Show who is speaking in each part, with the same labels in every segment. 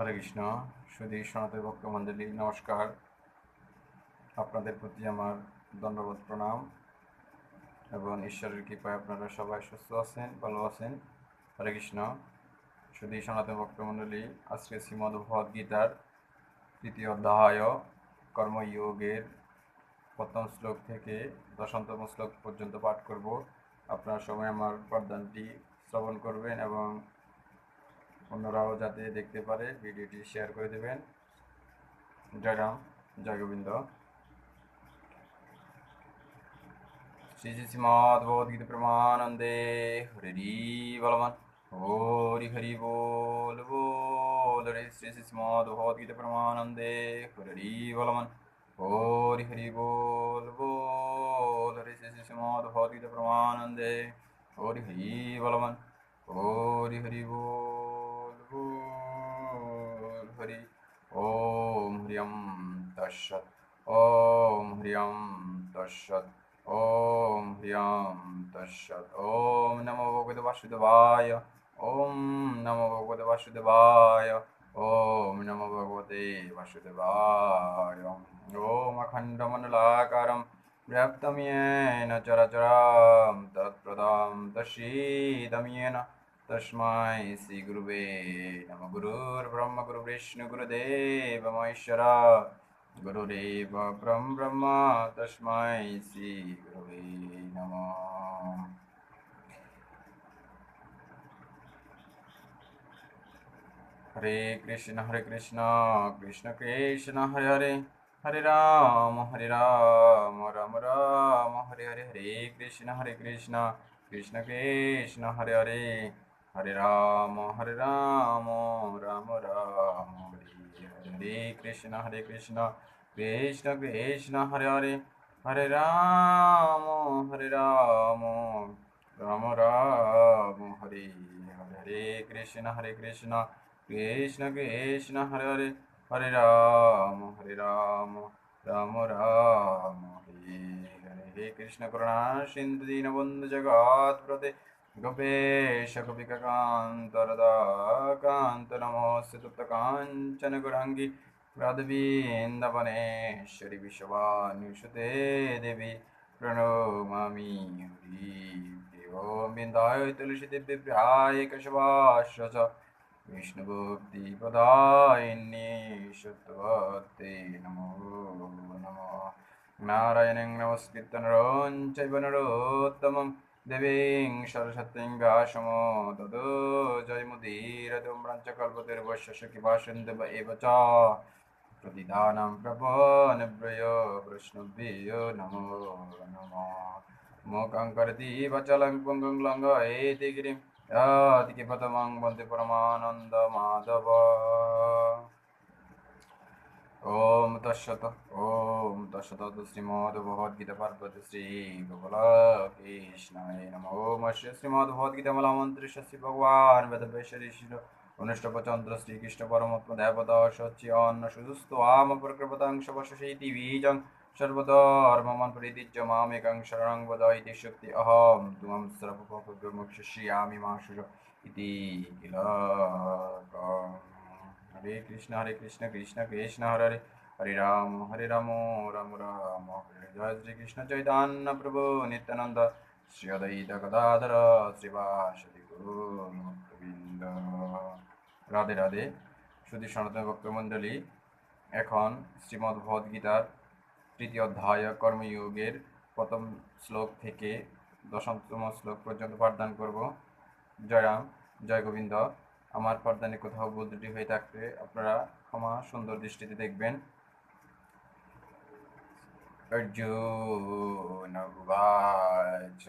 Speaker 1: হরে কৃষ্ণ সুদী সনাতন ভক্ত মঞ্জলি নমস্কার আপনাদের প্রতি আমার দণ্ডবোধ প্রণাম এবং ঈশ্বরের কৃপায় আপনারা সবাই সুস্থ আছেন ভালো আছেন হরে কৃষ্ণ সুধী সনাতন ভক্ত মণ্ডলী আজকে শ্রীমদ গীতার তৃতীয় অধ্যায় কর্মযোগের প্রথম শ্লোক থেকে দশমতম শ্লোক পর্যন্ত পাঠ করব আপনারা সবাই আমার প্রদানটি শ্রবণ করবেন এবং অন্যরাও যাতে দেখতে পারে ভিডিওটি শেয়ার করে দেবেন জয়রাম জয়গোবিন্দ শ্রী শ্রী শ্রীমদ ভগবদ্গীত প্রমানন্দে হরি বলমান হরি হরি বল বল রে শ্রী শ্রী শ্রীমদ ভগবদ্গীত প্রমানন্দে হরি বলমান হরি হরি বল বল রে শ্রী শ্রী শ্রীমদ ভগবদ্গীত প্রমানন্দে হরি হরি বলমান হরি হরি বল হরি ওম হ্রিয়ম তৎসৎ ওম হ্রিয়ম তৎসৎ ওম হ্রিয়ম তৎসৎ ওম নমো ভগবতে বাসুদেবায় ওম নমো ভগবতে বাসুদেবায় ওম নমো ভগবতে বাসুদেবায় ওম অখণ্ডমণ্ডলাকারম व्याप्तम्येन चरचरां तत्प्रदां दशीदम्येन तस्मै श्रीगुरुवे नम गुरुर्ब्रह्म गुरुविष्णुगुरुदेवमहेश्वर गुरुरेव ब्रह्म ब्रह्म तस्मै श्रीगुरुवे नमः हरे कृष्ण हरे कृष्ण कृष्ण कृष्ण हरे हरे हरे राम हरे राम राम राम हरे हरे हरे कृष्ण हरे कृष्ण कृष्ण कृष्ण हरे हरे হরে রাম হরে রাম রাম রাম হরে কৃষ্ণ হরে কৃষ্ণ কৃষ্ণ কৃষ্ণ হরে হরে হরে রাম হরে রাম রাম রাম হরে হরে কৃষ্ণ হরে কৃষ্ণ কৃষ্ণ কৃষ্ণ হরে হরে হরে রাম হরে রাম রাম রাম হরে হরে হে কৃষ্ণ করুণা সিন্ধু দীনবন্ধু জগৎ প্রদে गोपेश गोपिककान्तरदाकान्त नमोऽस्तु तप्तकाञ्चनगुराङ्गि राधवीन्दवनेश्वरि विश्वानुषुते देवी प्रणोमामि हरि ॐ बिन्दाय तुलसीदिव्यभ्याय कशवाश्व च विष्णुभुक्तिपदायिन्ये शुद्धवत्ते नमो नमः नारायणं नमस्कृत्य नरोञ्चैव नरोत्तमम् দেবীং সরস্বতীং ব্যাসম তদ জয়মুদীরদুম্রাঞ্চকল্পতির্বশ্য সুখিভাষন্দব এব চ প্রতিদানাং প্রপনব্রয় প্রশ্নভ্যেয় নমো নমো মোকং করতি বচলং পুঙ্গং লঙ্গ এতি গিরিম ইয়াতি পতমং বন্দে পরমানন্দ মাধব ওম তৎসত ওম তৎসত শ্রীমদ ভগবদ গীতা পার্বত শ্রী গোপাল কৃষ্ণায় নম ওম শ্রী শ্রীমদ ভগবদ গীতা মলা মন্ত্রী শ্রী ভগবান বেদবেশ ঋষির অনুষ্টপচন্দ্র শ্রীকৃষ্ণ পরমাত্ম দেবতা সচি অন্ন সুস্থ আম প্রকৃপতাংশ বসসেতি বীজং সর্বধর্ম মন প্রীতিজ্য মাম একাং শরণং বদ ইতি শক্তি অহম তুম সর্বমুক্ষ শ্রিয়ামি মা সুর ইতি কিল হরে কৃষ্ণ হরে কৃষ্ণ কৃষ্ণ কৃষ্ণ হরে হরে হরে রাম হরে রাম রাম রাম হরে জয় শ্রীকৃষ্ণ চৈতন্য প্রভু নিত্যানন্দ শ্রী অদ্বৈত গদাধর শ্রীবাসী গুরু গোবিন্দ রাধে রাধে শুধু সনাতন ভক্তমণ্ডলী এখন শ্রীমদ্ ভগবদ্গীতার তৃতীয় অধ্যায় কর্মযোগের প্রথম শ্লোক থেকে দশমতম শ্লোক পর্যন্ত পাঠদান করব জয়রাম জয় গোবিন্দ আমার পর্দানে কোথাও ভুল হয়ে থাকলে আপনারা ক্ষমা সুন্দর দৃষ্টিতে দেখবেন অর্জুনবাচ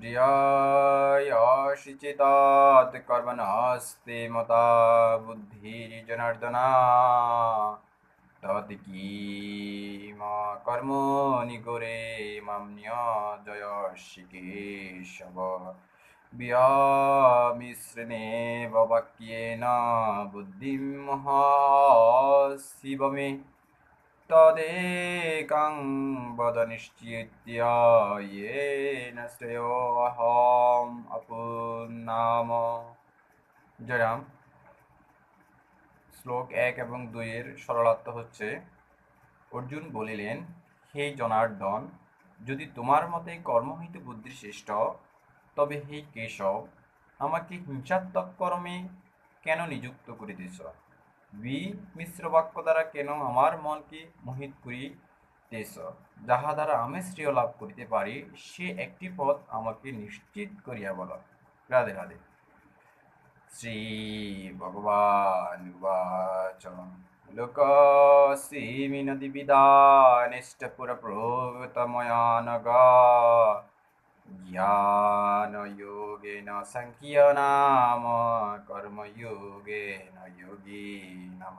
Speaker 1: ধ্রিয়শিচিতাৎ কর্মণাস্তে মতা বুদ্ধির্জনার্দনা তদ মা কর্মণি করে মাম্য জয় শ্রীকেশব বিয়ামিশ্রণেব বাক্যেন বুদ্ধিম শিব মে তদেকাং বদ নিশ্চিত্য ইয়েন শ্রেয়োহম জয়রাম শ্লোক এক এবং দুইয়ের সরলার্থ হচ্ছে অর্জুন বলিলেন হে জনার্দন যদি তোমার মতে কর্মহিত শ্রেষ্ঠ তবে হে কেশব আমাকে হিংসাত্মক কর্মে কেন নিযুক্ত করিতেছ বি মিশ্র বাক্য দ্বারা কেন আমার মনকে মোহিত করিতেছ যাহা দ্বারা আমি শ্রেয় লাভ করিতে পারি সে একটি পথ আমাকে নিশ্চিত করিয়া বল রাধে রাধে শ্রী ভগবান লোকসীমিনদিবিদানিষ্টপুরপ্রভৃতময়া নগা ज्ञानयोगेन सङ्ख्यनाम কর্মযোগেন যোগী নাম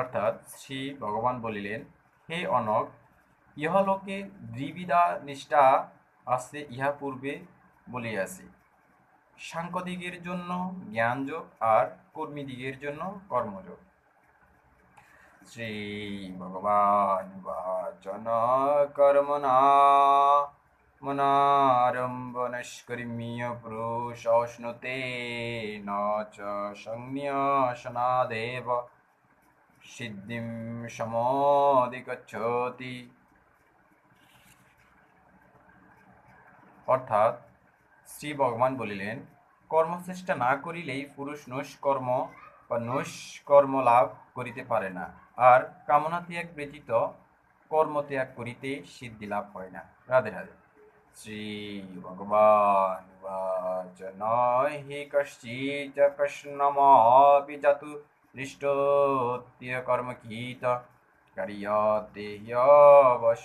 Speaker 1: অর্থাৎ শ্রী ভগবান বলিলেন হে অনক ইহলোকে দ্বিবিধা নিষ্ঠা আছে ইহা পূর্বে বলিয়াছে সাংকদিগের জন্য জ্ঞানযোগ আর কর্মীদিগের জন্য কর্মযোগ শ্রী ভগবান ভজন কর্ম মনারম্ভ নিষ্কর্মীয় পুরুষ অশ্নুতে নাদেব সিদ্ধি সমাধিগতি অর্থাৎ শ্রী ভগবান বলিলেন কর্মচেষ্টা না করিলেই পুরুষ নৈষ্কর্ম বা নৈষ্কর্ম লাভ করিতে পারে না আর কামনা ত্যাগ ব্যতীত কর্ম ত্যাগ করিতে সিদ্ধি লাভ হয় না রাধে রাধে শ্রী ভগবান বাচ নহি কশ্চিত কৃষ্ণমপি জাতু দৃষ্টত্য কর্মকীত কারিয়তে হ্যবশ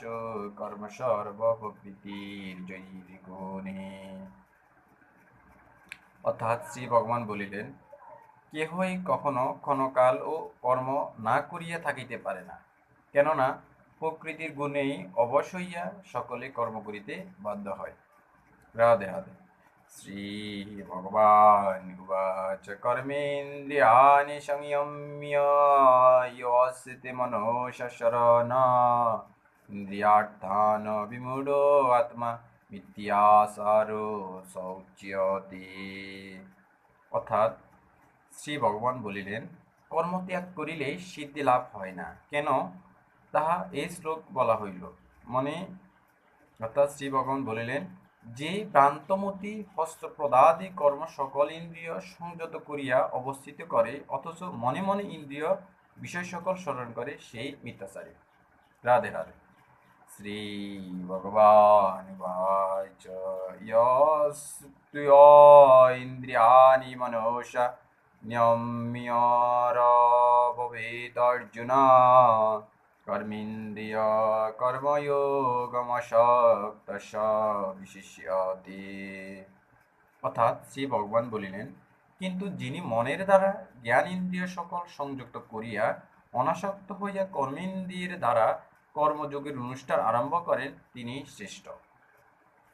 Speaker 1: কর্ম সর্বপ্রীতির জয়ী গুণে অর্থাৎ শ্রী ভগবান বলিলেন কেহই কখনো ক্ষণকাল ও কর্ম না করিয়া থাকিতে পারে না কেননা প্রকৃতির গুণেই অবশ হইয়া সকলে কর্ম করিতে বাধ্য হয় রাধে রাধে শ্রী ভগবান উবাচ কর্মেন্দ্রিয়ানি সংযম্য ইয়স্তে ইন্দ্রিয়ার্থান বিমূঢ় আত্মা মিথ্যাসার শৌচ্যতে অর্থাৎ শ্রী ভগবান বলিলেন কর্মত্যাগ করিলে সিদ্ধি লাভ হয় না কেন তাহা এই শ্লোক বলা হইল মনে অর্থাৎ শ্রী ভগবান বলিলেন যে প্রান্তমতি হস্তপ্রদাদি কর্ম সকল ইন্দ্রিয় সংযত করিয়া অবস্থিত করে অথচ মনে মনে ইন্দ্রিয় বিষয় সকল স্মরণ করে সেই মিথ্যাচারী রাধে রাধে শ্রী ভগবান ইন্দ্রিয়ানি মনোষা ন্যম্যরববেদর্জুন কর্মিন্দ্রিয় কর্মযোগমশক্তস বিশিষ্যতি অর্থাৎ শ্রী ভগবান বলিলেন কিন্তু যিনি মনের দ্বারা জ্ঞান ইন্দ্রিয় সকল সংযুক্ত করিয়া অনাসক্ত হইয়া কর্মেন্দ্রিয়ের দ্বারা কর্মযোগের অনুষ্ঠান আরম্ভ করেন তিনি শ্রেষ্ঠ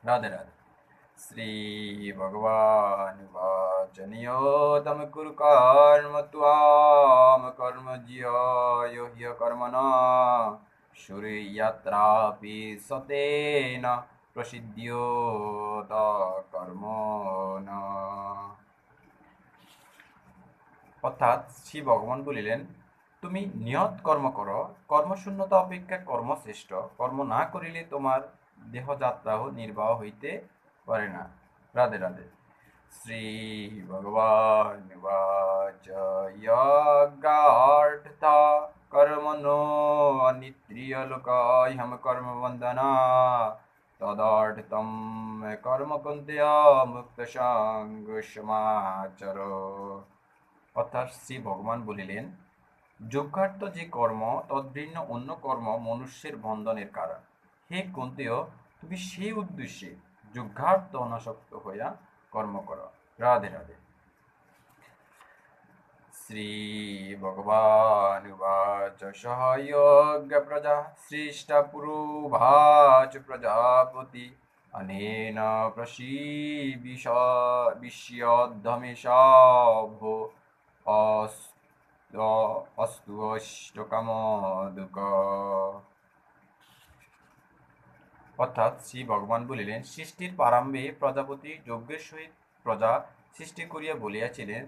Speaker 1: রাধে রাধে શ્રી ભગવાન વાચનયો તમ કુર કર્મ ત્વામ કર્મ જ્ય યોગ્ય કર્મન સૂર્યયાત્રાપી સતેન પ્રસિદ્ધ્યોત কর্ম অর্থাৎ শ্রী ভগবান বলিলেন তুমি নিয়ত কর্ম করো কর্মশূন্যতা অপেক্ষা কর্মশ্রেষ্ঠ কর্ম না করিলে তোমার দেহযাত্রাও নির্বাহ হইতে পারে না রাধে রাধে শ্রী ভগবান বাজয়াগার্থা কর্মনো নিত্রিয় লোকায় হম কর্ম বন্দনা তদার্থম কর্ম কন্তেয়া মুক্ত সঙ্গ সমাচর অর্থাৎ শ্রী ভগবান বলিলেন যোগ্যার্থ যে কর্ম তদ্ভিন্ন অন্য কর্ম মনুষ্যের বন্ধনের কারণ হে কুন্তেয় তুমি সেই উদ্দেশ্যে যুগার্থ অনাসক্ত হইয়া কর্ম কর রাধে রাধে श्रीभगवानुवाच सहयोग्यप्रजा सृष्टपुरुभाच प्रजापति अनेन प्रसीविष विष्यद्धमेशाभो अस्तु अस्तु अष्टकमदुक অর্থাৎ শ্রী ভগবান বলিলেন সৃষ্টির প্রারম্ভে প্রজাপতি যজ্ঞের সহিত প্রজা সৃষ্টি করিয়া বলিয়াছিলেন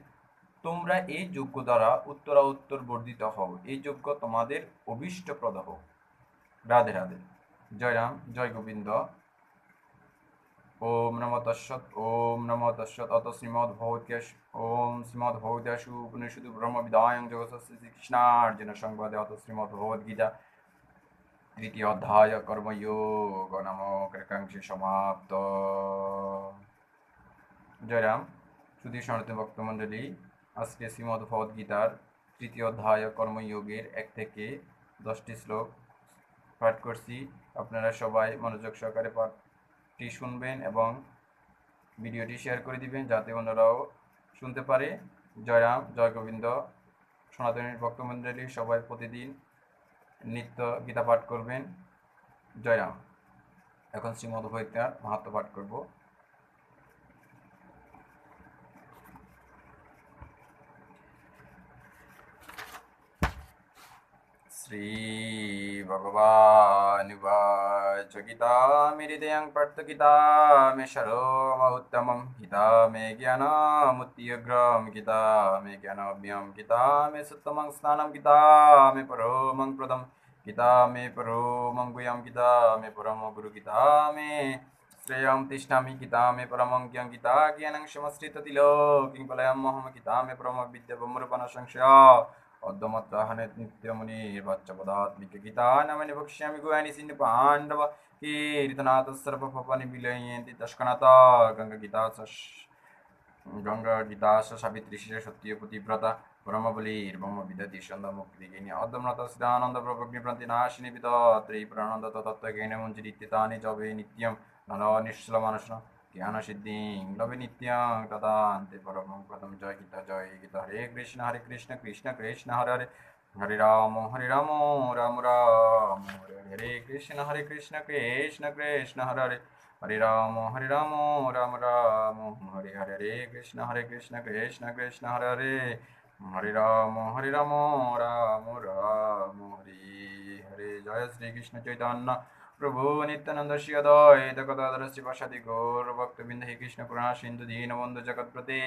Speaker 1: তোমরা এই যজ্ঞ দ্বারা উত্তরাউত্তর বর্ধিত হও এই যজ্ঞ তোমাদের অভীষ্টপ্রদ হোক রাধে রাধে জয়রাম জয় গোবিন্দ ওম নম তৎসৎ ওম নম তৎসৎ অত শ্রীমদ ভৌত্যাস ওম শ্রীমদ ভৌত্যাসু উপনিষদ ব্রহ্মবিদায়ং জগৎ শ্রী কৃষ্ণার্জুন সংবাদে অত শ্রীমদ ভগবদ্গীতা দ্বিতীয় অধ্যায় কর্মযোগ নামক রেখাংশে সমাপ্ত জয়রাম সুধীর সনাতন মন্ডলী আজকে শ্রীমদ ভগবদ গীতার তৃতীয় অধ্যায় কর্মযোগের এক থেকে দশটি শ্লোক পাঠ করছি আপনারা সবাই মনোযোগ সহকারে পাঠটি শুনবেন এবং ভিডিওটি শেয়ার করে দিবেন যাতে অন্যরাও শুনতে পারে জয়রাম জয় গোবিন্দ সনাতনের ভক্তমন্ডলী সবাই প্রতিদিন নিত্য গীতা পাঠ করবেন জয়রাম এখন শ্রীমদ ভৈতার মাহাত্ম পাঠ করবো श्री श्रीभगवानुवाच गीतामिरिदयं पठतु मे शरोमौत्तमं गीता मे ज्ञानामुत्तीयग्रं गीता मे ज्ञानाभ्यं गीता मे सुत्तमं स्नानं गीता मे परोमं प्रदं गीता मे परोमं गुयं गीता मे परमो गुरुगीता मे श्रेयं तिष्ठामि गीता मे परमं ज्ञं गीता ज्ञानं क्षमश्रिततिलो किं पलयं महं गीता मे परमविद्यपमृपणसंशया पद्मत्राहननित्यमुनि वाच्यपदात्मिकगीतानामनि वक्ष्यामि गोयानि सिन्धुपाण्डव कीर्तनातः सर्वपनिविलयन्ति तस्कनता गङ्गगीता গঙ্গগীতা সাবিত্রী শিরে সত্যি পতিব্রতা ব্রহ্মবলির ব্রহ্ম বিদতি সন্ধ্যা মুক্তিগিনী অদ্যমরত সিদ্ধানন্দ প্রভগ্নিভ্রান্তি নাশিনী তত্ত্ব প্রাণন্দ তত্ত্বজ্ঞান মঞ্জুরিত্যানি জবে নিত্যম নন নিশ্চল মানুষ জ্ঞানসিদ্ধিং লভে নিত্যাং তদান্তে পরম পদম জয় গীতা জয় গীতা হরে কৃষ্ণ হরে কৃষ্ণ কৃষ্ণ কৃষ্ণ হরে হরে হরে রাম হরে রাম রাম রাম হরে হরে কৃষ্ণ হরে কৃষ্ণ কৃষ্ণ কৃষ্ণ হরে হরে হরে রাম হরে রাম রাম রাম হরে হরে হরে কৃষ্ণ হরে কৃষ্ণ কৃষ্ণ কৃষ্ণ হরে হরে হরে রাম হরে রাম রাম রাম হরে হরে জয় শ্রী কৃষ্ণ চৈতন্য প্রভু নিত্যানন্দ শিয়দয়ত কদাদর শিবাসাদি গৌর ভক্তবৃন্দ হে কৃষ্ণ পুরাণ সিন্ধু দীনবন্ধু জগৎ প্রতে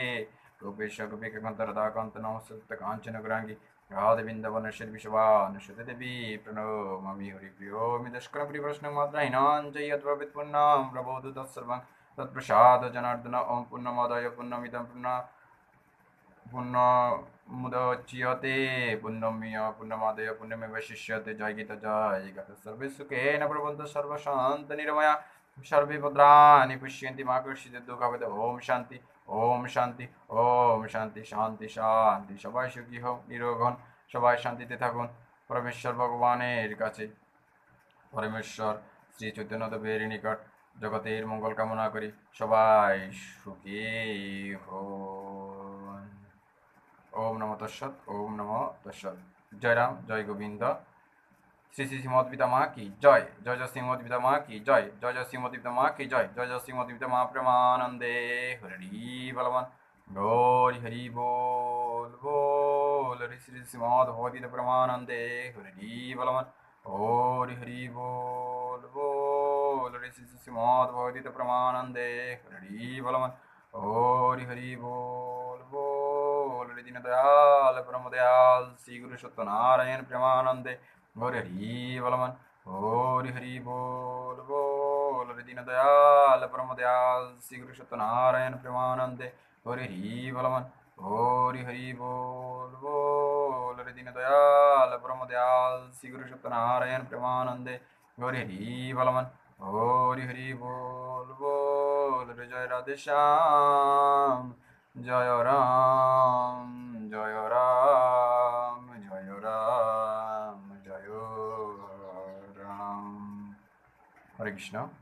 Speaker 1: গোপেশ গোপিকান্ত রাধাকান্ত নমস্ত কাঞ্চন গুরাঙ্গী রাধবিন্দ বনশের বিশ্ববান সুতে দেবী প্রণমামি হরি প্রিয় মি দশকর প্রিয় প্রশ্ন মাত্রাহীনান জয়ত প্রবিত পূর্ণাম প্রবোধ তৎসর্বং তৎপ্রসাদ জনার্দন ওম পূর্ণমোদয় পূর্ণমিদম পূর্ণা পুণ্য মুদচ্চিয়তে পুণ্যমিয় পুণ্যমাদয় শিষ্যতে জয় গীত জয় গত সর্বে সুখে ন প্রবন্ধ সর্বশান্ত নিরময়া সর্বে ভদ্রাণি পুষ্যন্তি মা কৃষিত দুঃখাবদ ওম শান্তি ওম শান্তি ওম শান্তি শান্তি শান্তি সবাই সুখী হোক নিরোগ হন সবাই শান্তিতে থাকুন পরমেশ্বর ভগবানের কাছে পরমেশ্বর শ্রী চৈতন্যদেবের নিকট জগতের মঙ্গল কামনা করি সবাই সুখী হোক ওম নম তস্বত ওম নম তস্বত জয় রাম জয় গোবিন্দ শ্রী শ্রী শ্রীমদ পিতা মা কি জয় জয় জয় শ্রীমদ পিতা মা কি জয় জয় জয় শ্রীমদ পিতা মা কি জয় জয় জয় শ্রীমদ পিতা মা প্রেমানন্দে হরি বলবান গৌরি হরি বোল বোল হরি শ্রী শ্রীমদ ভগবতী প্রেমানন্দে হরি বলবান হরি হরি বোল বোল হরি শ্রী শ্রীমদ ভগবতী প্রমানন্দে হরি বলবান হরি হরি বল বল রে দীন দয়াল পরম দয়াল শ্রী গুরু সত্যনারায়ণ প্রেমানন্দে হরি হরি বলমন হরি হরি বল বল রে দীন দয়াল পরম দয়াল শ্রী গুরু সত্যনারায়ণ প্রেমানন্দে হরি হরি বলমন হরি হরি বল বল রে দীন দয়াল পরম দয়াল শ্রী গুরু সত্যনারায়ণ প্রেমানন্দে হরি হরি বলমন হরি হরি বল করে জয় রাধে শ্যাম জয় রাম জয় রাম জয় রাম জয় রাম হরে কৃষ্ণ